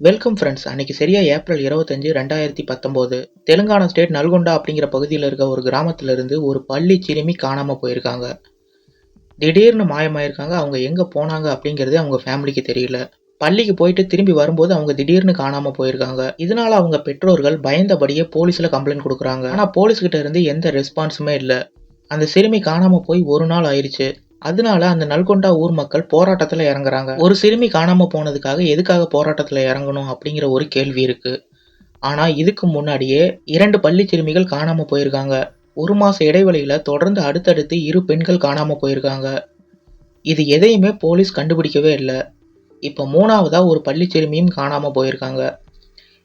Welcome friends அன்னைக்கு சரியா April இருபத்தஞ்சு ரெண்டாயிரத்தி பத்தொம்போது. தெலுங்கானா ஸ்டேட் நல்கொண்டா அப்படிங்கிற பகுதியில் இருக்க ஒரு கிராமத்திலிருந்து ஒரு பள்ளி சிறுமி காணாமல் போயிருக்காங்க. திடீர்னு மாயமாயிருக்காங்க. அவங்க எங்கே போனாங்க அப்படிங்கிறதே அவங்க ஃபேமிலிக்கு தெரியல. பள்ளிக்கு போயிட்டு திரும்பி வரும்போது அவங்க திடீர்னு காணாமல் போயிருக்காங்க. இதனால அவங்க பெற்றோர்கள் பயந்தபடியே போலீஸில் கம்ப்ளைண்ட் கொடுக்குறாங்க. ஆனால் போலீஸ்கிட்ட இருந்து எந்த ரெஸ்பான்ஸுமே இல்லை. அந்த சிறுமி காணாமல் போய் ஒரு நாள் ஆயிடுச்சு. அதனால அந்த நல்கொண்டா ஊர் மக்கள் போராட்டத்தில் இறங்குறாங்க. ஒரு சிறுமி காணாம போனதுக்காக எதுக்காக போராட்டத்தில் இறங்கணும் அப்படிங்கிற ஒரு கேள்வி இருக்கு. ஆனா இதுக்கு முன்னாடியே இரண்டு பள்ளி சிறுமிகள் காணாம போயிருக்காங்க. ஒரு மாச இடைவெளியில தொடர்ந்து அடுத்தடுத்து இரு பெண்கள் காணாம போயிருக்காங்க. இது எதையுமே போலீஸ் கண்டுபிடிக்கவே இல்லை. இப்போ மூணாவதா ஒரு பள்ளி சிறுமியும் காணாம போயிருக்காங்க.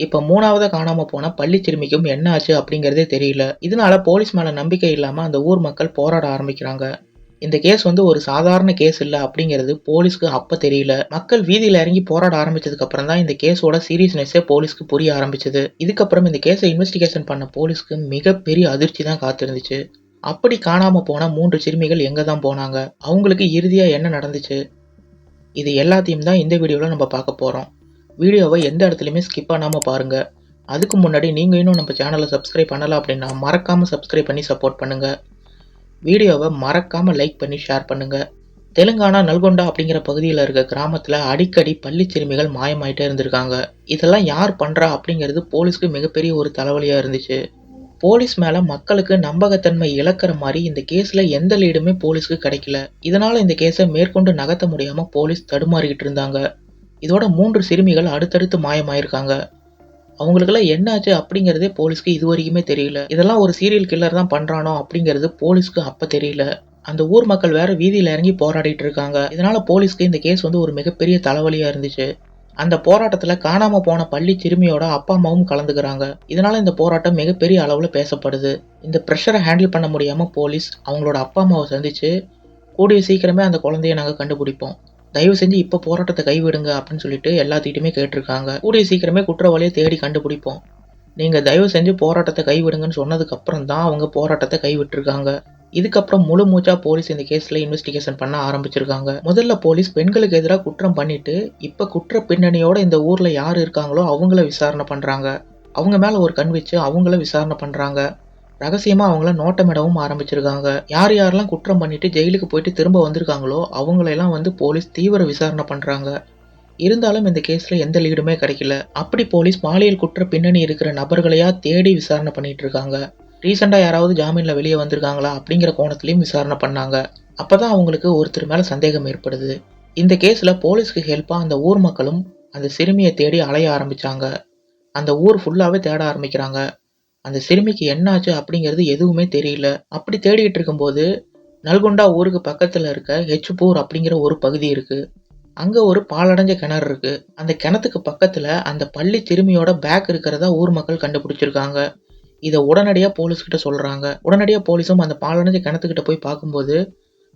இப்போ மூணாவதாக காணாம போனால் பள்ளி சிறுமிக்கும் என்ன ஆச்சு அப்படிங்கிறதே தெரியல. இதனால போலீஸ் மேலே நம்பிக்கை இல்லாமல் அந்த ஊர் மக்கள் போராட ஆரம்பிக்கிறாங்க. இந்த கேஸ் வந்து ஒரு சாதாரண கேஸ் இல்லை அப்படிங்கிறது போலீஸ்க்கு அப்போ தெரியல. மக்கள் வீதியில் இறங்கி போராட ஆரம்பிச்சதுக்கு அப்புறம் தான் இந்த கேஸோட சீரியஸ்னஸே போலீஸ்க்கு புரிய ஆரம்பிச்சது. இதுக்கப்புறம் இந்த கேஸை இன்வெஸ்டிகேஷன் பண்ண போலீஸ்க்கு மிகப்பெரிய அதிர்ச்சி தான் காத்திருந்துச்சு. அப்படி காணாம போன மூன்று சிறுமிகள் எங்க தான் போனாங்க? அவங்களுக்கு இறுதியா என்ன நடந்துச்சு? இது எல்லாத்தையும் தான் இந்த வீடியோவில் நம்ம பார்க்க போகிறோம் வீடியோவை எந்த இடத்துலையுமே ஸ்கிப் பண்ணாமல் பாருங்கள் அதுக்கு முன்னாடி நீங்கள் இன்னும் நம்ம சேனலை சப்ஸ்கிரைப் பண்ணலாம் அப்படின்னா மறக்காமல் சப்ஸ்கிரைப் பண்ணி சப்போர்ட் பண்ணுங்கள் வீடியோவை மறக்காமல் லைக் பண்ணி ஷேர் பண்ணுங்கள் தெலுங்கானா நல்கொண்டா அப்படிங்கிற பகுதியில் இருக்க கிராமத்தில் அடிக்கடி பள்ளி சிறுமிகள் மாயமாயிட்டே இருந்திருக்காங்க. இதெல்லாம் யார் பண்ணுறா அப்படிங்கிறது போலீஸ்க்கு மிகப்பெரிய ஒரு தலைவலியாக இருந்துச்சு. போலீஸ் மேலே மக்களுக்கு நம்பகத்தன்மை இழக்கிற மாதிரி இந்த கேஸில் எந்த லீடுமே போலீஸ்க்கு கிடைக்கல. இதனால் இந்த கேஸை மேற்கொண்டு நகர்த்த முடியாமல் போலீஸ் தடுமாறிக்கிட்டு இருந்தாங்க. இதோட மூன்று சிறுமிகள் அடுத்தடுத்து மாயமாயிருக்காங்க. அவங்களுக்கெல்லாம் என்னாச்சு அப்படிங்கிறதே போலீஸ்க்கு இது வரைக்குமே தெரியல. இதெல்லாம் ஒரு சீரியல் கில்லர் தான் பண்ணுறானோ அப்படிங்கிறது போலீஸ்க்கு அப்போ தெரியல. அந்த ஊர் மக்கள் வேற வீதியில் இறங்கி போராடிட்டு இருக்காங்க. இதனால போலீஸ்க்கு இந்த கேஸ் வந்து ஒரு மிகப்பெரிய தலைவலியாக இருந்துச்சு. அந்த போராட்டத்தில் காணாம போன பள்ளி சிறுமியோட அப்பா அம்மாவும் கலந்துக்கிறாங்க. இதனால இந்த போராட்டம் மிகப்பெரிய அளவில் பேசப்படுது. இந்த ப்ரெஷரை ஹேண்டில் பண்ண முடியாமல் போலீஸ் அவங்களோட அப்பா அம்மாவை சந்திச்சு கூடிய சீக்கிரமே அந்த குழந்தைய நாங்கள் கண்டுபிடிப்போம். தயவு செஞ்சு இப்போ போராட்டத்தை கைவிடுங்க அப்படின்னு சொல்லிட்டு எல்லாத்திட்டுமே கேட்டிருக்காங்க. கூடிய சீக்கிரமே குற்றவாளியை தேடி கண்டுபிடிப்போம். நீங்கள் தயவு செஞ்சு போராட்டத்தை கைவிடுங்கன்னு சொன்னதுக்கப்புறம் தான் அவங்க போராட்டத்தை கைவிட்டிருக்காங்க. இதுக்கப்புறம் முழு மூச்சா போலீஸ் இந்த கேஸில் இன்வெஸ்டிகேஷன் பண்ண ஆரம்பிச்சிருக்காங்க. முதல்ல போலீஸ் பெண்களுக்கு எதிராக குற்றம் பண்ணிட்டு இப்போ குற்ற பின்னணியோட இந்த ஊரில் யார் இருக்காங்களோ அவங்கள விசாரணை பண்ணுறாங்க அவங்க மேலே ஒரு கண் வச்சு அவங்கள விசாரணை பண்ணுறாங்க ரகசியமாக அவங்கள நோட்டமிடவும் ஆரம்பிச்சிருக்காங்க. யார் யாரெல்லாம் குற்றம் பண்ணிட்டு ஜெயிலுக்கு போயிட்டு திரும்ப வந்திருக்காங்களோ அவங்களெல்லாம் வந்து போலீஸ் தீவிர விசாரணை பண்ணுறாங்க இருந்தாலும் இந்த கேஸில் எந்த லீடுமே கிடைக்கல. அப்படி போலீஸ் பாலியல் குற்ற பின்னணி இருக்கிற நபர்களையா தேடி விசாரணை பண்ணிட்டு இருக்காங்க. ரீசெண்டாக யாராவது ஜாமீனில் வெளியே வந்திருக்காங்களா அப்படிங்கிற கோணத்துலையும் விசாரணை பண்ணாங்க. அப்போ தான் அவங்களுக்கு ஒருத்தர் மேலே சந்தேகம் ஏற்படுது. இந்த கேஸில் போலீஸ்க்கு ஹெல்ப்பாக அந்த ஊர் மக்களும் அந்த சிறுமியை தேடி அலைய ஆரம்பிச்சாங்க. அந்த ஊர் ஃபுல்லாகவே தேட ஆரம்பிக்கிறாங்க. அந்த சிறுமிக்கு என்னாச்சு அப்படிங்கிறது எதுவுமே தெரியல. அப்படி தேடிக்கிட்டு இருக்கும்போது நல்கொண்டா ஊருக்கு பக்கத்தில் இருக்க ஹெச்பூர் அப்படிங்கிற ஒரு பகுதி இருக்குது அங்கே ஒரு பாலடைஞ்ச கிணறு இருக்குது அந்த கிணத்துக்கு பக்கத்தில் அந்த பள்ளி சிறுமியோட பேக் இருக்கிறதா ஊர் மக்கள் கண்டுபிடிச்சிருக்காங்க. இதை உடனடியாக போலீஸ்கிட்ட சொல்கிறாங்க உடனடியாக போலீஸும் அந்த பாலடைஞ்ச கிணத்துக்கிட்ட போய் பார்க்கும்போது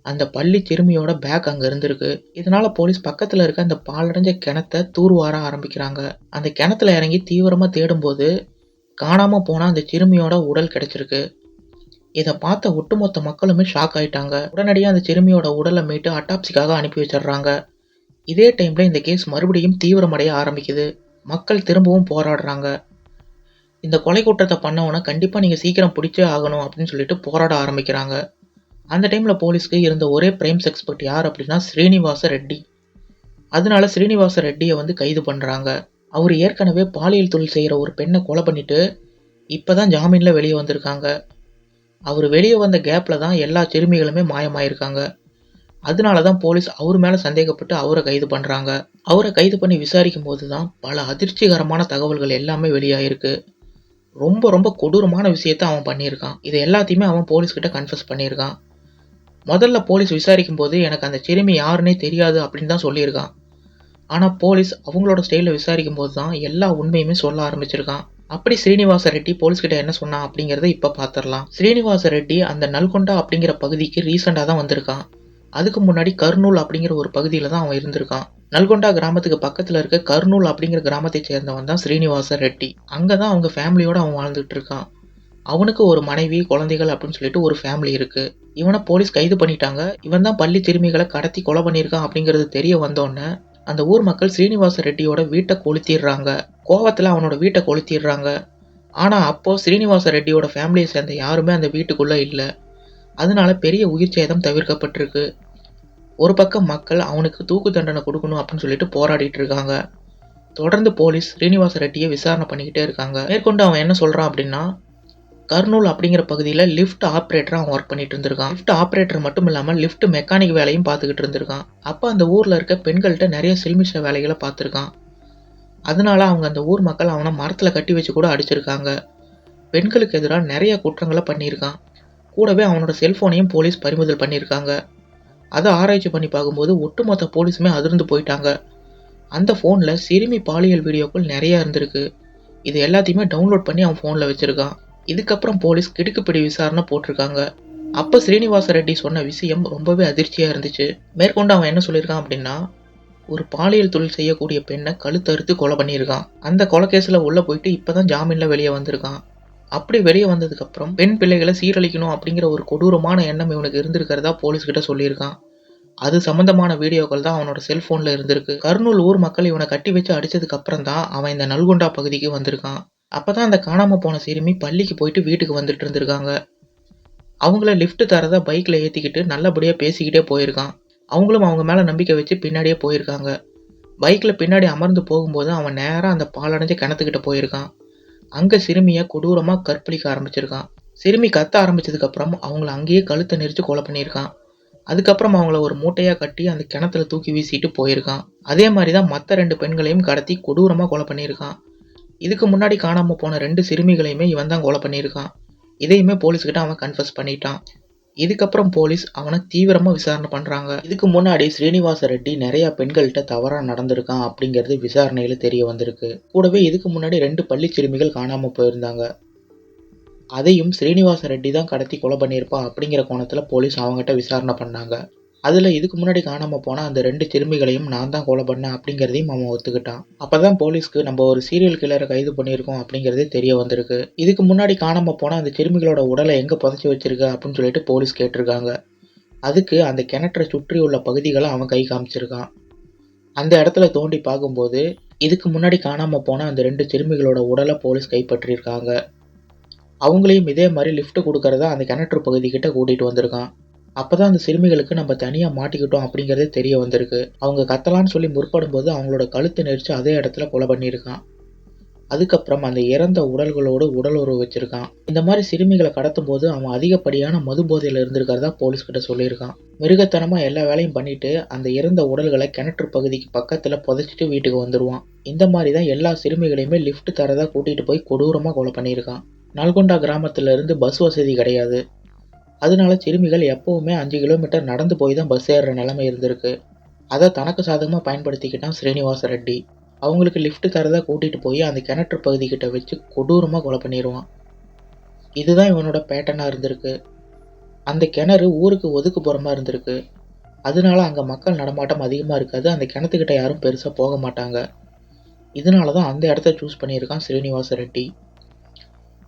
அந்த பள்ளி சிறுமியோட பேக் அங்கே இருந்திருக்கு. இதனால போலீஸ் பக்கத்தில் இருக்க அந்த பாலடைஞ்ச கிணத்தை தூர்வார ஆரம்பிக்கிறாங்க. அந்த கிணத்துல இறங்கி தீவிரமாக தேடும்போது காணாமல் போன அந்த சிறுமியோட உடல் கிடச்சிருக்கு. இதை பார்த்த ஒட்டுமொத்த மக்களுமே ஷாக் ஆயிட்டாங்க. உடனடியாக அந்த சிறுமியோட உடலை மீட்டு அட்டாப்சிக்காக அனுப்பி வச்சிடுறாங்க. இதே டைமில் இந்த கேஸ் மறுபடியும் தீவிரமடைய ஆரம்பிக்குது. மக்கள் திரும்பவும் போராடுறாங்க. இந்த கொலை குற்றத்தை பண்ணவனை கண்டிப்பாக நீங்கள் சீக்கிரம் பிடிச்சே ஆகணும் அப்படின்னு சொல்லிட்டு போராட ஆரம்பிக்கிறாங்க. அந்த டைமில் போலீஸ்க்கு இருந்த ஒரே பிரைம்ஸ் எக்ஸ்பர்ட் யார் அப்படின்னா ஸ்ரீனிவாச ரெட்டி. அதனால ஸ்ரீனிவாச ரெட்டியை வந்து கைது பண்ணுறாங்க அவர் ஏற்கனவே பாலியல் தொழில் செய்கிற ஒரு பெண்ணை கொலை பண்ணிட்டு இப்போ தான் ஜாமீனில் வெளியே வந்திருக்காங்க. அவர் வெளியே வந்த கேப்பில் தான் எல்லா சிறுமிகளுமே மாயமாயிருக்காங்க. அதனால தான் போலீஸ் அவர் மேலே சந்தேகப்பட்டு அவரை கைது பண்ணுறாங்க அவரை கைது பண்ணி விசாரிக்கும் போது தான் பல அதிர்ச்சிகரமான தகவல்கள் எல்லாமே வெளியாயிருக்கு. ரொம்ப ரொம்ப கொடூரமான விஷயத்த அவன் பண்ணியிருக்கான். இது எல்லாத்தையுமே அவன் போலீஸ்கிட்ட கன்ஃபஸ் பண்ணியிருக்கான். முதல்ல போலீஸ் விசாரிக்கும் போது எனக்கு அந்த சிறுமி யாருன்னே தெரியாது அப்படின்னு தான் சொல்லியிருக்கான். ஆனால் போலீஸ் அவங்களோட ஸ்டைலில் விசாரிக்கும் போது தான் எல்லா உண்மையுமே சொல்ல ஆரம்பிச்சிருக்கான். அப்படி ஸ்ரீனிவாச ரெட்டி போலீஸ்கிட்ட என்ன சொன்னான் அப்படிங்கிறத இப்போ பார்த்துடலாம் ஸ்ரீனிவாச ரெட்டி அந்த நல்கொண்டா அப்படிங்கிற பகுதிக்கு ரீசெண்டாக தான் வந்திருக்கான். அதுக்கு முன்னாடி கர்னூல் அப்படிங்கிற ஒரு பகுதியில் தான் அவன் இருந்திருக்கான். நல்கொண்டா கிராமத்துக்கு பக்கத்தில் இருக்க கர்னூல் அப்படிங்கிற கிராமத்தை சேர்ந்தவன் தான் ஸ்ரீனிவாச ரெட்டி. அங்கே தான் அவங்க ஃபேமிலியோடு அவன் வாழ்ந்துட்டு இருக்கான். அவனுக்கு ஒரு மனைவி குழந்தைகள் அப்படின்னு சொல்லிட்டு ஒரு ஃபேமிலி இருக்கு. இவனை போலீஸ் கைது பண்ணிட்டாங்க. இவன் தான் பள்ளி திரும்பிகளை கடத்தி கொலை பண்ணியிருக்கான் அப்படிங்கிறது தெரிய வந்தோடனே அந்த ஊர் மக்கள் ஸ்ரீனிவாச ரெட்டியோட வீட்டை கொளுத்திடுறாங்க. கோவத்தில் அவனோட வீட்டை கொளுத்திடுறாங்க. ஆனால் அப்போது ஸ்ரீனிவாச ரெட்டியோட ஃபேமிலியை சேர்ந்த யாருமே அந்த வீட்டுக்குள்ளே இல்லை. அதனால பெரிய உயிர் சேதம் தவிர்க்கப்பட்டிருக்கு. ஒரு பக்கம் மக்கள் அவனுக்கு தூக்கு தண்டனை கொடுக்கணும் அப்படின்னு சொல்லிட்டு போராடிட்டு இருக்காங்க. தொடர்ந்து போலீஸ் ஸ்ரீனிவாச ரெட்டியை விசாரணை பண்ணிக்கிட்டே இருக்காங்க. மேற்கொண்டு அவன் என்ன சொல்கிறான் அப்படின்னா கர்னூல் அப்படிங்கிற பகுதியில் லிஃப்ட் ஆப்ரேட்டராக அவன் ஒர்க் பண்ணிட்டு இருந்திருக்கான். லிஃப்ட் ஆப்ரேட்டர் மட்டும் இல்லாமல் லிஃப்ட் மெக்கானிக் வேலையும் பார்த்துக்கிட்டு இருந்திருக்கான். அப்போ அந்த ஊரில் இருக்க பெண்கள்கிட்ட நிறைய சில்மிஷ வேலைகளை பார்த்துருக்கான். அதனால அவங்க அந்த ஊர் மக்கள் அவனை மரத்தில் கட்டி வச்சு கூட அடிச்சிருக்காங்க. பெண்களுக்கு எதிராக நிறைய குற்றங்களை பண்ணியிருக்கான். கூடவே அவனோட செல்ஃபோனையும் போலீஸ் பறிமுதல் பண்ணியிருக்காங்க. அதை ஆராய்ச்சி பண்ணி பார்க்கும்போது ஒட்டுமொத்த போலீஸுமே அதிர்ந்து போயிட்டாங்க. அந்த ஃபோனில் சிறுமி பாலியல் வீடியோக்கள் நிறையா இருந்திருக்கு. இது எல்லாத்தையுமே டவுன்லோட் பண்ணி அவன் ஃபோனில் வச்சுருக்கான். இதுக்கப்புறம் போலீஸ் கிடுக்குப்பிடி விசாரணை போட்டிருக்காங்க. அப்போ ஸ்ரீனிவாச ரெட்டி சொன்ன விஷயம் ரொம்பவே அதிர்ச்சியாக இருந்துச்சு. மேற்கொண்டு அவன் என்ன சொல்லியிருக்கான் அப்படின்னா ஒரு பாலியல் தொழில் செய்யக்கூடிய பெண்ணை கழுத்தறுத்து கொலை பண்ணியிருக்கான். அந்த கொலை கேஸில் உள்ளே போயிட்டு இப்போ தான் ஜாமீனில் வெளியே வந்திருக்கான். அப்படி வெளியே வந்ததுக்கப்புறம் பெண் பிள்ளைகளை சீரழிக்கணும் அப்படிங்கிற ஒரு கொடூரமான எண்ணம் இவனுக்கு இருந்திருக்கிறதா போலீஸ்கிட்ட சொல்லியிருக்கான். அது சம்மந்தமான வீடியோக்கள் தான் அவனோட செல்ஃபோனில் இருந்திருக்கு. கர்னூல் ஊர் மக்கள் இவனை கட்டி வச்சு அடித்ததுக்கப்புறம் தான் அவன் இந்த நல்கொண்டா பகுதிக்கு வந்திருக்கான். அப்பதான் அந்த காணாம போன சிறுமி பள்ளிக்கு போயிட்டு வீட்டுக்கு வந்துட்டு இருந்திருக்காங்க. அவங்கள லிஃப்ட் தரதா பைக்ல ஏத்திக்கிட்டு நல்லபடியா பேசிக்கிட்டே போயிருக்கான். அவங்களும் அவங்க மேல நம்பிக்கை வச்சு பின்னாடியே போயிருக்காங்க. பைக்ல பின்னாடி அமர்ந்து போகும்போது அவன் நேராக அந்த பாலடைஞ்ச கிணத்துக்கிட்ட போயிருக்கான். அங்க சிறுமியை கொடூரமா கற்பழிக்க ஆரம்பிச்சிருக்கான். சிறுமி கத்த ஆரம்பிச்சதுக்கு அப்புறம் அவங்கள அங்கேயே கழுத்தை நெரிச்சு கொலை பண்ணியிருக்கான். அதுக்கப்புறம் அவங்கள ஒரு மூட்டையா கட்டி அந்த கிணத்துல தூக்கி வீசிட்டு போயிருக்கான். அதே மாதிரி தான் மற்ற ரெண்டு பெண்களையும் கடத்தி கொடூரமா கொலை பண்ணியிருக்கான். இதுக்கு முன்னாடி காணாமல் போன ரெண்டு சிறுமிகளையுமே இவன் தான் கொலை பண்ணியிருக்கான். இதையுமே போலீஸ்கிட்ட அவன் கன்ஃபஸ் பண்ணிட்டான். இதுக்கப்புறம் போலீஸ் அவனை தீவிரமாக விசாரணை பண்ணுறாங்க இதுக்கு முன்னாடி ஸ்ரீனிவாச ரெட்டி நிறைய பெண்கள்கிட்ட தவறாக நடந்திருக்கான் அப்படிங்கிறது விசாரணையில் தெரிய வந்திருக்கு. கூடவே இதுக்கு முன்னாடி ரெண்டு பள்ளி சிறுமிகள் காணாமல் போயிருந்தாங்க. அதையும் ஸ்ரீனிவாச ரெட்டி தான் கடத்தி கொலை பண்ணியிருப்பா அப்படிங்கிற கோணத்தில் போலீஸ் அவங்ககிட்ட விசாரணை பண்ணாங்க. அதில் இதுக்கு முன்னாடி காணாமல் போனால் அந்த ரெண்டு சிறுமிகளையும் நான் தான் கொலை பண்ணேன் அப்படிங்கிறதையும் அவன் ஒத்துக்கிட்டான். அப்போ தான் போலீஸ்க்கு நம்ம ஒரு சீரியல் கில்லரை கைது பண்ணியிருக்கோம் அப்படிங்கிறதே தெரிய வந்திருக்கு. இதுக்கு முன்னாடி காணாமல் போனால் அந்த சிறுமிகளோட உடலை எங்கே புதைச்சி வச்சிருக்க அப்படின்னு சொல்லிட்டு போலீஸ் கேட்டிருக்காங்க. அதுக்கு அந்த கிணற்றை சுற்றி உள்ள பகுதிகளை அவன் கை காமிச்சிருக்கான். அந்த இடத்துல தோண்டி பார்க்கும்போது இதுக்கு முன்னாடி காணாமல் போன அந்த ரெண்டு சிறுமிகளோட உடலை போலீஸ் கைப்பற்றியிருக்காங்க. அவங்களையும் இதே மாதிரி லிஃப்ட் கொடுக்கறதா அந்த கிணற்று பகுதிக்கிட்ட கூட்டிகிட்டு வந்திருக்கான். அப்பதான் அந்த சிறுமிகளுக்கு நம்ம தனியா மாட்டிக்கிட்டோம் அப்படிங்கிறதே தெரிய வந்திருக்கு. அவங்க கத்தலான்னு சொல்லி முற்படும் போது அவங்களோட கழுத்து நெரிச்சு அதே இடத்துல கொலை பண்ணியிருக்கான். அதுக்கப்புறம் அந்த இறந்த உடல்களோடு உடல் உறவு வச்சிருக்கான். இந்த மாதிரி சிறுமிகளை கடத்தும் போது அவன் அதிகப்படியான மது போதையில் இருந்திருக்கிறதா போலீஸ் கிட்ட சொல்லியிருக்கான். மிருகத்தனமாக எல்லா வேலையும் பண்ணிட்டு அந்த இறந்த உடல்களை கிணற்று பகுதிக்கு பக்கத்தில் புதைச்சிட்டு வீட்டுக்கு வந்துடுவான் இந்த மாதிரி தான் எல்லா சிறுமிகளையுமே லிஃப்ட் தரதா கூட்டிகிட்டு போய் கொடூரமாக கொலை பண்ணியிருக்கான். நல்கொண்டா கிராமத்துல இருந்து பஸ் வசதி கிடையாது. அதனால சிறுமிகள் எப்பவுமே அஞ்சு கிலோமீட்டர் நடந்து போய் தான் பஸ் ஏறுற நிலைமை இருந்திருக்கு. அதை தனக்கு சாதகமாக பயன்படுத்திக்கிட்டான் ஸ்ரீனிவாச ரெட்டி. அவங்களுக்கு லிஃப்ட் தரதை கூட்டிட்டு போய் அந்த கிணற்று பகுதிக்கிட்ட வச்சு கொடூரமாக கொலை பண்ணிடுவான் இதுதான் இவனோட பேட்டனாக இருந்திருக்கு. அந்த கிணறு ஊருக்கு ஒதுக்குப்புறமா இருந்திருக்கு. அதனால அங்கே மக்கள் நடமாட்டம் அதிகமாக இருக்காது. அந்த கிணத்துக்கிட்ட யாரும் பெருசாக போக மாட்டாங்க. இதனால தான் அந்த இடத்த சூஸ் பண்ணியிருக்கான் ஸ்ரீனிவாச ரெட்டி.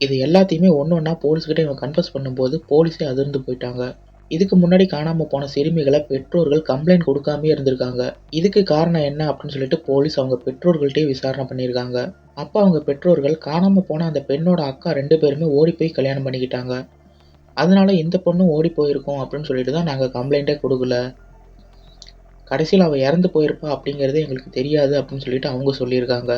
இது எல்லாத்தையுமே ஒன்று ஒன்றா போலீஸ்கிட்ட இவன் கன்ஃபஸ் பண்ணும்போது போலீஸே அதிர்ந்து போயிட்டாங்க. இதுக்கு முன்னாடி காணாமல் போன சிறுமிகளை பெற்றோர்கள் கம்ப்ளைண்ட் கொடுக்காமே இருந்திருக்காங்க. இதுக்கு காரணம் என்ன அப்படின்னு சொல்லிட்டு போலீஸ் அவங்க பெற்றோர்கள்ட்டே விசாரணை பண்ணியிருக்காங்க. அப்போ அவங்க பெற்றோர்கள் காணாமல் போன அந்த பெண்ணோட அக்கா ரெண்டு பேருமே ஓடி போய் கல்யாணம் பண்ணிக்கிட்டாங்க. அதனால இந்த பொண்ணும் ஓடி போயிருக்கோம் அப்படின்னு சொல்லிட்டு தான் நாங்கள் கம்ப்ளைண்ட்டே கொடுக்கல. கடைசியில் அவள் இறந்து போயிருப்பா அப்படிங்கிறது எங்களுக்கு தெரியாது அப்படின்னு சொல்லிட்டு அவங்க சொல்லியிருக்காங்க.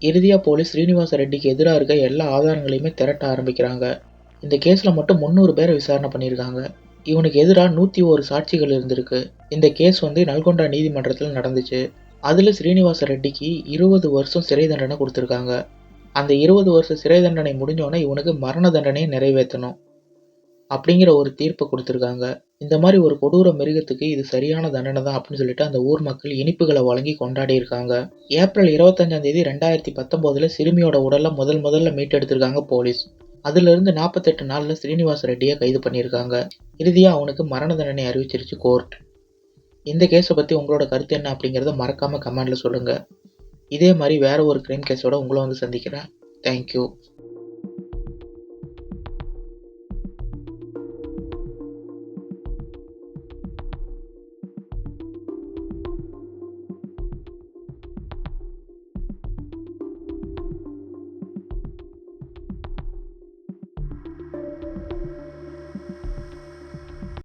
இறுதியாக போலீஸ் ஸ்ரீனிவாச ரெட்டிக்கு எதிராக இருக்க எல்லா ஆதாரங்களையுமே திரட்ட ஆரம்பிக்கிறாங்க. இந்த கேஸில் மட்டும் முந்நூறு பேரை விசாரணை பண்ணியிருக்காங்க. இவனுக்கு எதிராக நூற்றி ஒரு சாட்சிகள் இருந்திருக்கு. இந்த கேஸ் வந்து நல்கொண்டா நீதிமன்றத்தில் நடந்துச்சு. அதில் ஸ்ரீனிவாச ரெட்டிக்கு இருபது வருஷம் சிறை தண்டனை கொடுத்துருக்காங்க. அந்த இருபது வருஷம் சிறை தண்டனை முடிஞ்சோடனே இவனுக்கு மரண தண்டனையை நிறைவேற்றணும். அப்படிங்கிற ஒரு தீர்ப்பை கொடுத்துருக்காங்க. இந்த மாதிரி ஒரு கொடூர மிருகத்துக்கு இது சரியான தண்டனை தான் அப்படின்னு சொல்லிட்டு அந்த ஊர் மக்கள் இனிப்புகளை வழங்கி கொண்டாடி இருக்காங்க. ஏப்ரல் இருபத்தஞ்சாம் தேதி ரெண்டாயிரத்தி பத்தொம்போதுல சிறுமியோட உடலை முதல் முதல்ல மீட்டெடுத்திருக்காங்க போலீஸ். அதிலிருந்து நாற்பத்தெட்டு நாளில் ஸ்ரீனிவாச ரெட்டியை கைது பண்ணியிருக்காங்க. இறுதியாக அவனுக்கு மரண தண்டனை அறிவிச்சிருச்சு கோர்ட். இந்த கேஸை பற்றி உங்களோட கருத்து என்ன அப்படிங்கிறத மறக்காமல் கமெண்டில் சொல்லுங்கள் இதே மாதிரி வேற ஒரு க்ரைம் கேஸோட உங்களை வந்து சந்திக்கிறேன். தேங்க்யூ